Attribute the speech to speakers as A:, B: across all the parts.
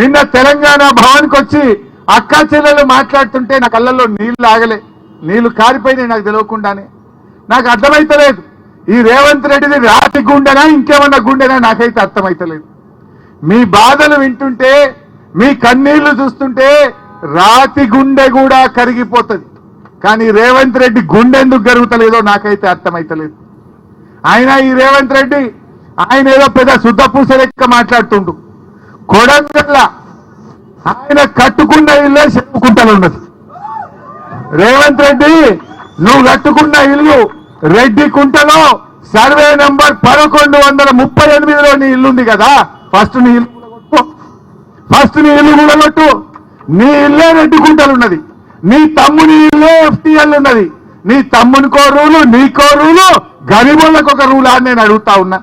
A: నిన్న తెలంగాణ భవన్కి వచ్చి అక్క చెల్లెలు మాట్లాడుతుంటే నా కళ్ళల్లో నీళ్ళు ఆగలే. నీళ్ళు కారిపోయినాయి నాకు తెలియకుండానే. నాకు అర్థమైతలేదు. ఈ రేవంత్ రెడ్డిది రాతి గుండెనా ఇంకేమన్నా గుండెనా నాకైతే అర్థమైతలేదు. మీ బాధలు వింటుంటే మీ కన్నీళ్ళు చూస్తుంటే రాతి గుండె కూడా కరిగిపోతుంది. కానీ రేవంత్ రెడ్డి గుండె ఎందుకు కరుగుతలేదో నాకైతే అర్థమైతలేదు. ఆయన ఈ రేవంత్ రెడ్డి ఆయన ఏదో పెద్ద శుద్ధపూస లెక్క మాట్లాడుతుండు. కొడంగల్ల ఆయన కట్టుకున్న ఇల్లే చెప్పుకుంటలు ఉన్నది. రేవంత్ రెడ్డి నువ్వు కట్టుకున్న ఇల్లు రెడ్డి కుంటలో సర్వే నంబర్ పదకొండు వందల ముప్పై ఎనిమిదిలో నీ ఇల్లుంది కదా. ఫస్ట్ నీ ఇల్లు ఫస్ట్ నీ ఇల్లు కూడగొట్టు నీ ఇల్లే రెడ్డి కుంటలు ఉన్నది. నీ తమ్ముని ఇల్లే ఎఫ్టీఎల్ ఉన్నది. నీ తమ్మునికో రూలు నీకో రూలు గరిబులకు ఒక రూలా అని నేను అడుగుతా ఉన్నా.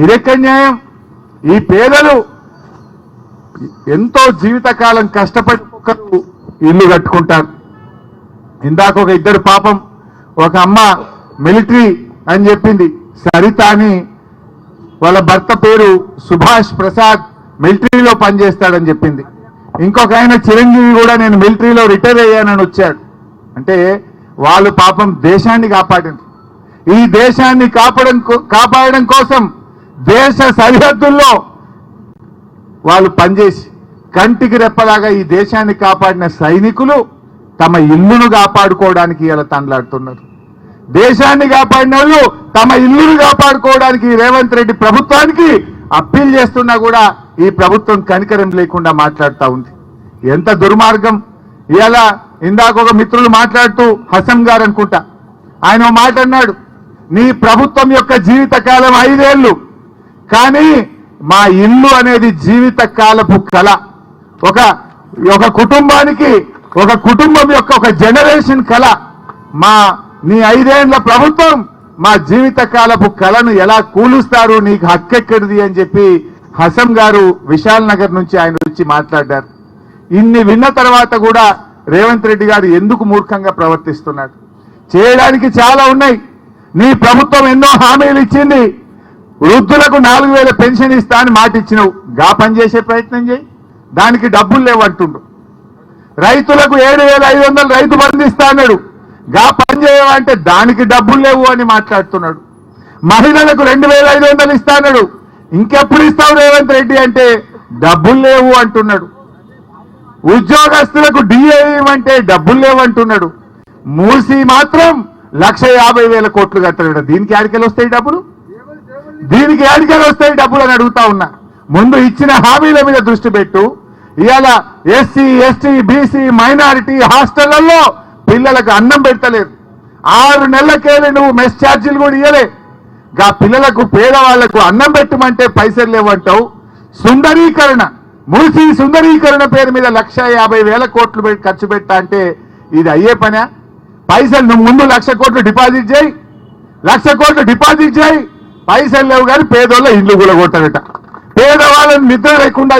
A: ఇదెక్కడ న్యాయం? ఈ పేదలు ఎంతో జీవితకాలం కష్టపడి ఒకరు ఇల్లు కట్టుకుంటారు. ఇందాక ఒక ఇద్దరు పాపం ఒక అమ్మ మిలిటరీ అని చెప్పింది. సరిత అని వాళ్ళ భర్త పేరు సుభాష్ ప్రసాద్ మిలిటరీలో పనిచేస్తాడని చెప్పింది. ఇంకొక ఆయన చిరంజీవి కూడా నేను మిలిటరీలో రిటైర్ అయ్యానని వచ్చాడు. అంటే వాళ్ళు పాపం దేశాన్ని కాపాడింది ఈ దేశాన్ని కాపాడడం కో- కాపాడడం కోసం దేశ సరిహద్దుల్లో వాళ్ళు పనిచేసి కంటికి రెప్పలాగా ఈ దేశాన్ని కాపాడిన సైనికులు తమ ఇల్లును కాపాడుకోవడానికి ఇలా తండ్లాడుతున్నారు. దేశాన్ని కాపాడిన వాళ్ళు తమ ఇల్లును కాపాడుకోవడానికి రేవంత్ రెడ్డి ప్రభుత్వానికి అప్పీల్ చేస్తున్నా కూడా ఈ ప్రభుత్వం కనికరం లేకుండా మాట్లాడుతూ ఉంది. ఎంత దుర్మార్గం. ఇలా ఇందాక ఒక మిత్రులు మాట్లాడుతూ హసం గారు అనుకుంటా. ఆయన మాట అన్నాడు నీ ప్రభుత్వం యొక్క జీవితకాలం ఐదేళ్ళు కానీ మా ఇల్లు అనేది జీవిత కాలపు కళ. ఒక ఒక కుటుంబానికి ఒక కుటుంబం యొక్క ఒక జనరేషన్ కళ. మా నీ ఐదేళ్ళ ప్రభుత్వం మా జీవిత కాలపు కళను ఎలా కూలుస్తారు నీకు హక్కెక్కడిది అని చెప్పి హసం గారు విశాల్ నగర్ నుంచి ఆయన వచ్చి మాట్లాడారు. ఇన్ని విన్న తర్వాత కూడా రేవంత్ రెడ్డి గారు ఎందుకు మూర్ఖంగా ప్రవర్తిస్తున్నాడు? చేయడానికి చాలా ఉన్నాయి. నీ ప్రభుత్వం ఎన్నో హామీలు ఇచ్చింది. వృద్ధులకు నాలుగు వేల పెన్షన్ ఇస్తా అని మాట ఇచ్చినావు. గా పని చేసే ప్రయత్నం చేయి. దానికి డబ్బులు లేవంటుండు రైతులకు ఏడు వేల ఐదు వందలు రైతు బంధు ఇస్తా అన్నాడు. గా పని చేయమంటే దానికి డబ్బులు లేవు అని మాట్లాడుతున్నాడు. మహిళలకు రెండు వేల ఐదు వందలు ఇస్తా అన్నాడు. ఇంకెప్పుడు ఇస్తావు రేవంత్ రెడ్డి అంటే డబ్బులు లేవు అంటున్నాడు. ఉద్యోగస్తులకు డిఏ అంటే డబ్బులు లేవంటున్నాడు మూసి మాత్రం లక్ష యాభై వేల కోట్లు కట్టాడు దీనికి ఆడికెళ్ళి వస్తాయి డబ్బులు? దీనికి ఆడికెళ్ళి వస్తాయి డబ్బులు అని అడుగుతా ఉన్నా. ముందు ఇచ్చిన హామీల మీద దృష్టి పెట్టు. ఇవాళ ఎస్సీ ఎస్టీ బీసీ మైనారిటీ హాస్టళ్ళలో పిల్లలకు అన్నం పెట్టలేదు ఆరు నెలలకేళ్ళి నువ్వు మెస్ ఛార్జీలు కూడా ఇయ్యలే. గా పిల్లలకు పేదవాళ్ళకు అన్నం పెట్టమంటే పైసలు లేవంటావు. సుందరీకరణ మూసి సుందరీకరణ పేరు మీద లక్ష యాభై వేల కోట్లు ఖర్చు పెట్టా అంటే ఇది అయ్యే పనా? పైసలు నువ్వు ముందు లక్ష కోట్లు డిపాజిట్ చేయి. లక్ష కోట్లు డిపాజిట్ చేయి. పైసలు లేవు కానీ పేదోళ్ళ ఇల్లు కూడా కొట్టారట పేదవాళ్ళని నిద్ర లేకుండా